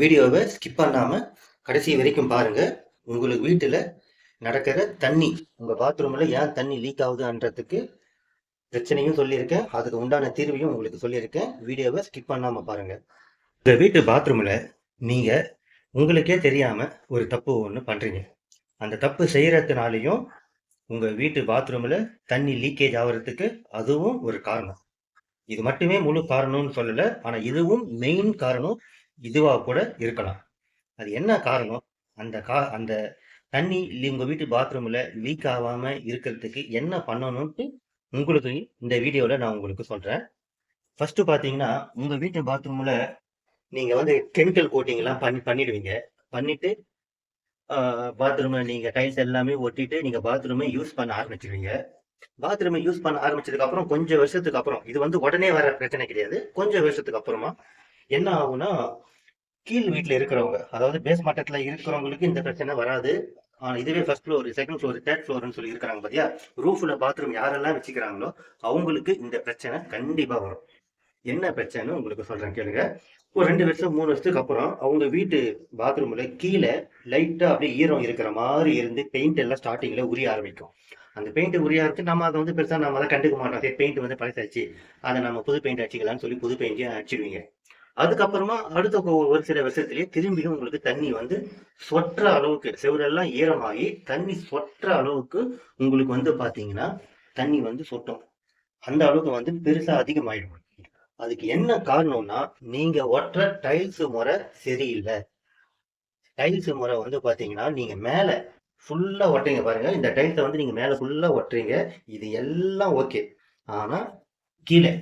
வீடியோவை ஸ்கிப் பண்ணாமல் கடைசி வரைக்கும் பாருங்க. உங்களுக்கு வீட்டில் நடக்கிற தண்ணி உங்கள் பாத்ரூமில் ஏன் தண்ணி லீக் ஆகுதுன்றதுக்கு பிரச்சனையும் சொல்லியிருக்கேன். அதுக்கு உண்டான தீர்வையும் உங்களுக்கு சொல்லியிருக்கேன். வீடியோவை ஸ்கிப் பண்ணாமல் பாருங்கள் உங்கள் வீட்டு பாத்ரூமில் நீங்கள் உங்களுக்கே தெரியாமல் ஒரு தப்பு ஒன்று பண்ணுறீங்க அந்த தப்பு செய்கிறதுனாலையும் உங்கள் வீட்டு பாத்ரூமில் தண்ணி லீக்கேஜ் ஆகிறதுக்கு அதுவும் ஒரு காரணம். இது மட்டுமே முழு காரணம்னு சொல்லலை. ஆனால் இதுவும் மெயின் காரணம் இதுவாக கூட இருக்கலாம். அது என்ன காரணம்? அந்த கா அந்த தண்ணி இல்லை உங்கள் வீட்டு பாத்ரூமில் லீக் ஆகாம இருக்கிறதுக்கு என்ன பண்ணணும்ட்டு உங்களுக்கு இந்த வீடியோவில் நான் உங்களுக்கு சொல்கிறேன் ஃபஸ்ட்டு பார்த்தீங்கன்னா உங்க வீட்டு பாத்ரூமில் நீங்கள் வந்து கெமிக்கல் கோட்டிங்லாம் பண்ணி பண்ணிடுவீங்க. பண்ணிட்டு பாத்ரூமை நீங்க டைல்ஸ் எல்லாமே ஒட்டிட்டு நீங்கள் பாத்ரூமை யூஸ் பண்ண ஆரம்பிச்சிருவீங்க பாத்ரூமை யூஸ் பண்ண ஆரம்பிச்சதுக்கு அப்புறம் கொஞ்சம் வருஷத்துக்கு அப்புறம் இது வந்து உடனே வர பிரச்சனை கிடையாது. கொஞ்சம் வருஷத்துக்கு அப்புறமா என்ன ஆகும்னா கீழ் வீட்டில் இருக்கிறவங்க அதாவது பேஸ் மட்டத்தில் இருக்கிறவங்களுக்கு இந்த பிரச்சனை வராது. இதுவே first floor second floor third ஃப்ளோர்னு சொல்லி இருக்கிறாங்க பார்த்தியா ரூஃப்ல பாத்ரூம் யாரெல்லாம் வச்சுக்கிறாங்களோ அவங்களுக்கு இந்த பிரச்சனை கண்டிப்பா வரும். என்ன பிரச்சனை உங்களுக்கு சொல்றேன் கேளுங்க. ஒரு ரெண்டு வருஷம் மூணு வருஷத்துக்கு அப்புறம் அவங்க வீட்டு பாத்ரூம்ல கீழே லைட்டாக அப்படியே ஈரம் இருக்கிற மாதிரி இருந்து பெயிண்ட் எல்லாம் ஸ்டார்டிங்ல உரிய ஆரம்பிக்கும். அந்த பெயிண்ட் உரிய ஆரம்பிச்சு நம்ம அதை வந்து பெருசா நம்ம அதை கண்டுக்க மாட்டோம். சரி பெயிண்ட் வந்து பழசாச்சு. அதை நம்ம புது பெயிண்ட் அடிச்சிக்கலாம்னு சொல்லி புது பெயிண்ட்டையும் அடிச்சிடுவீங்க அதுக்கப்புறமா அடுத்த ஒரு ஒரு சில வருஷத்துலயே திரும்பியும் உங்களுக்கு தண்ணி வந்து சொற்ற அளவுக்கு செவரெல்லாம் ஈரமாகி தண்ணி சொற்ற அளவுக்கு உங்களுக்கு வந்து பாத்தீங்கன்னா தண்ணி வந்து சொட்டும். அந்த அளவுக்கு வந்து பெருசா அதிகமாயிடும். அதுக்கு என்ன காரணம்னா நீங்க ஒட்டுற டைல்ஸ் முறை சரியில்லை. டைல்ஸ் முறை வந்து பாத்தீங்கன்னா நீங்க மேல ஃபுல்லா ஒட்டுறீங்க பாருங்க. இந்த டைல்ஸை வந்து நீங்க மேல ஃபுல்லா ஒட்டுறீங்க. இது எல்லாம் ஓகே ஆனா கீழே.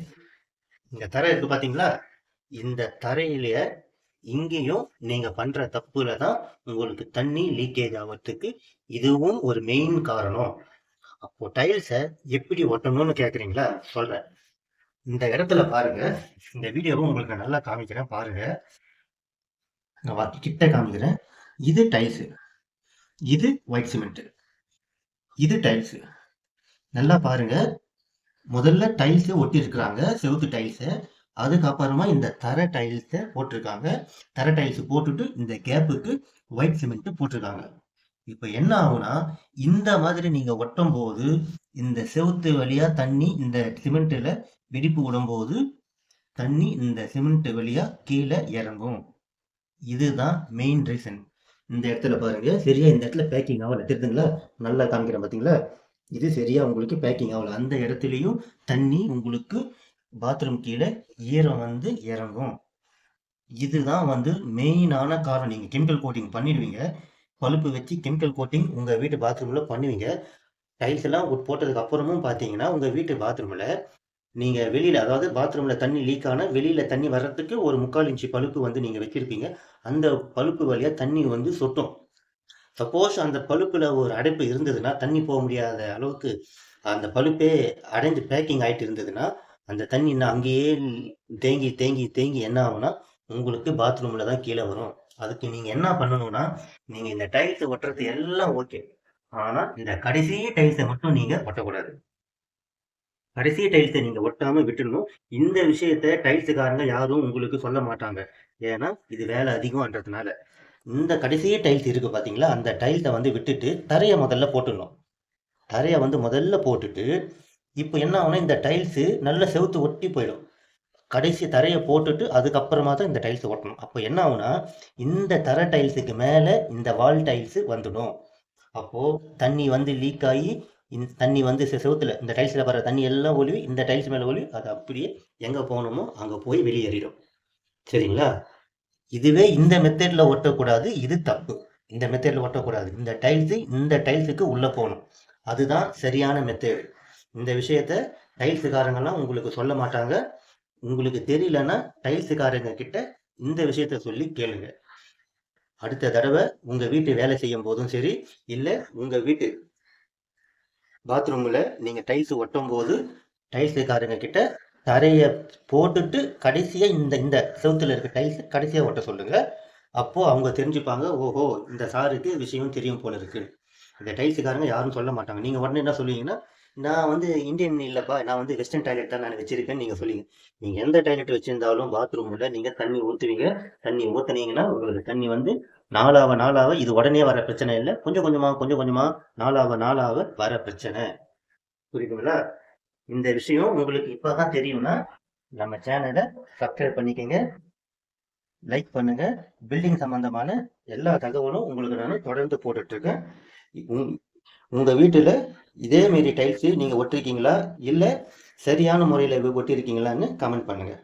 இந்த தரை இருக்கு பாத்தீங்களா? இந்த தரையில இங்கேயும் நீங்க பண்ற தப்புல தான் உங்களுக்கு தண்ணி லீக்கேஜ் ஆகிறதுக்கு இதுவும் ஒரு மெயின் காரணம். அப்போ டைல்ஸை எப்படி ஒட்டணும்னு கேக்குறீங்களா? சொல்றேன். இந்த இடத்துல பாருங்க. இந்த வீடியோவும் உங்களுக்கு நல்லா காமிக்கிறேன். பாருங்க. நான் கிட்ட காமிக்கிறேன். இது டைல்ஸ் இது ஒயிட் சிமெண்ட் இது டைல்ஸ் நல்லா பாருங்க. முதல்ல டைல்ஸ் ஒட்டி இருக்கிறாங்க செவுத்து டைல்ஸ் அதுக்கப்புறமா இந்த தர டைல்ஸை போட்டிருக்காங்க. தர டைல்ஸ் போட்டுட்டு இந்த கேப்புக்கு ஒயிட் சிமெண்ட் போட்டிருக்காங்க. இப்போ என்ன ஆகும்னா இந்த மாதிரி நீங்க ஒட்டும் போது இந்த செவுத்து வழியா தண்ணி இந்த சிமெண்ட்ல வெடிப்பு விடும்போது தண்ணி இந்த சிமெண்ட் வழியா கீழே இறங்கும். இதுதான் மெயின் ரீசன் இந்த இடத்துல பாருங்க சரியா இந்த இடத்துல பேக்கிங் ஆகல. தெரியுதுங்களா? நல்லா காமிக்கிறேன் பாத்தீங்களா? இது சரியா உங்களுக்கு பேக்கிங் ஆகல. அந்த இடத்துலயும் தண்ணி உங்களுக்கு பாத்ரூம் கீழே ஈரம் வந்து இறங்கும். இதுதான் வந்து மெயினான காரணம். நீங்கள் கெமிக்கல் கோட்டிங் பண்ணிடுவீங்க. பழுப்பு வச்சு கெமிக்கல் கோட்டிங் உங்கள் வீட்டு பாத்ரூமில் பண்ணுவீங்க. டைல்ஸ் எல்லாம் போட்டதுக்கு அப்புறமும் பார்த்தீங்கன்னா உங்கள் வீட்டு பாத்ரூமில் நீங்கள் வெளியில் அதாவது பாத்ரூமில் தண்ணி லீக் ஆனால் வெளியில் தண்ணி வர்றதுக்கு ஒரு முக்கால் இன்ச்சு பழுப்பு வந்து நீங்கள் வச்சுருப்பீங்க. அந்த பழுப்பு வழியாக தண்ணி வந்து சொட்டும். சப்போஸ் அந்த பழுப்பில் ஒரு அடைப்பு இருந்ததுன்னா தண்ணி போக முடியாத அளவுக்கு அந்த பழுப்பே அடைஞ்சு பேக்கிங் ஆகிட்டு இருந்ததுன்னா அந்த தண்ணி இன்னும் அங்கேயே தேங்கி தேங்கி தேங்கி என்ன ஆகும்னா உங்களுக்கு பாத்ரூம்ல தான் கீழே வரும். அதுக்கு நீங்க என்ன பண்ணணும்னா நீங்க இந்த டைல்ஸ் ஒட்டுறது எல்லாம் ஓகே ஆனா இந்த கடைசி டைல்ஸை மட்டும் நீங்க ஒட்டக்கூடாது. கடைசி டைல்ஸை நீங்க ஒட்டாம விட்டுடணும். இந்த விஷயத்த டைல்ஸுக்காரங்க யாரும் உங்களுக்கு சொல்ல மாட்டாங்க. ஏன்னா இது வேலை அதிகம்ன்றதுனால. இந்த கடைசி டைல்ஸ் இருக்கு பாத்தீங்களா? அந்த டைல்ஸை வந்து விட்டுட்டு தரையை முதல்ல போட்டுடணும். தரையை வந்து முதல்ல போட்டுட்டு இப்போ என்ன ஆகும்னா இந்த டைல்ஸு நல்ல செவுத்து ஒட்டி போயிடும். கடைசி தரையை போட்டுட்டு அதுக்கப்புறமா தான் இந்த டைல்ஸ் ஒட்டணும். அப்போ என்ன ஆகும்னா இந்த தரை டைல்ஸுக்கு மேலே இந்த வால் டைல்ஸு வந்துடும். அப்போது தண்ணி வந்து லீக் ஆகி இந்த தண்ணி வந்து செவத்தில் இந்த டைல்ஸில் வர தண்ணி எல்லாம் ஒழுவி இந்த டைல்ஸ் மேலே ஒழுவி அது அப்படியே எங்கே போகணுமோ அங்கே போய் வெளியேறிடும். சரிங்களா? இதுவே இந்த மெத்தடில் ஒட்டக்கூடாது இது தப்பு. இந்த மெத்தடில் ஒட்டக்கூடாது. இந்த டைல்ஸு இந்த டைல்ஸுக்கு உள்ளே போகணும். அதுதான் சரியான மெத்தேடு இந்த விஷயத்த டைல்ஸுக்காரங்கெல்லாம் உங்களுக்கு சொல்ல மாட்டாங்க. உங்களுக்கு தெரியலன்னா டைல்ஸுக்காரங்க கிட்ட இந்த விஷயத்த சொல்லி கேளுங்க. அடுத்த தடவை உங்க வீட்டு வேலை செய்யும் போதும் சரி இல்லை உங்க வீட்டு பாத்ரூம்ல நீங்க டைல்ஸ் ஒட்டும் போது டைல்ஸுக்காரங்க கிட்ட தரையை போட்டுட்டு கடைசியா இந்த இந்த செவுத்துல இருக்க டைல்ஸ் கடைசியா ஒட்ட சொல்லுங்க. அப்போ அவங்க தெரிஞ்சுப்பாங்க ஓஹோ இந்த சாருக்கு விஷயம் தெரியும் போல இருக்கு. இந்த டைல்ஸுக்காரங்க யாரும் சொல்ல மாட்டாங்க. நீங்க உடனே என்ன சொல்லுவீங்கன்னா நான் வந்து இந்தியன் இல்லைப்பா நான் வந்து வெஸ்டர்ன் டாய்லெட் தான் நான் வச்சிருக்கேன்னு நீங்கள் சொல்லிங்க. நீங்கள் எந்த டாய்லெட் வச்சிருந்தாலும் பாத்ரூமில் நீங்கள் தண்ணி ஊற்றுவீங்க தண்ணி ஊற்றுனீங்கன்னா உங்களுக்கு தண்ணி வந்து நாளாவ நாளாவ இது உடனே வர பிரச்சனை இல்லை. கொஞ்சம் கொஞ்சமாக கொஞ்சம் கொஞ்சமாக நாளாவ நாளாவ வர பிரச்சனை. புரியுதுங்களா? இந்த விஷயம் உங்களுக்கு இப்போ தான் தெரியும்னா நம்ம சேனலை சப்ஸ்கிரைப் பண்ணிக்கோங்க. லைக் பண்ணுங்க. பில்டிங் சம்பந்தமான எல்லா தகவலும் உங்களுக்கு நான் தொடர்ந்து போட்டுட்ருக்கேன் உங்கள் வீட்டில் இதேமாரி டைல்ஸு இதே மாரி ஒட்டிருக்கீங்களா? இல்லை சரியான முறையில் ஒட்டிருக்கீங்களான்னு கமெண்ட் பண்ணுங்கள்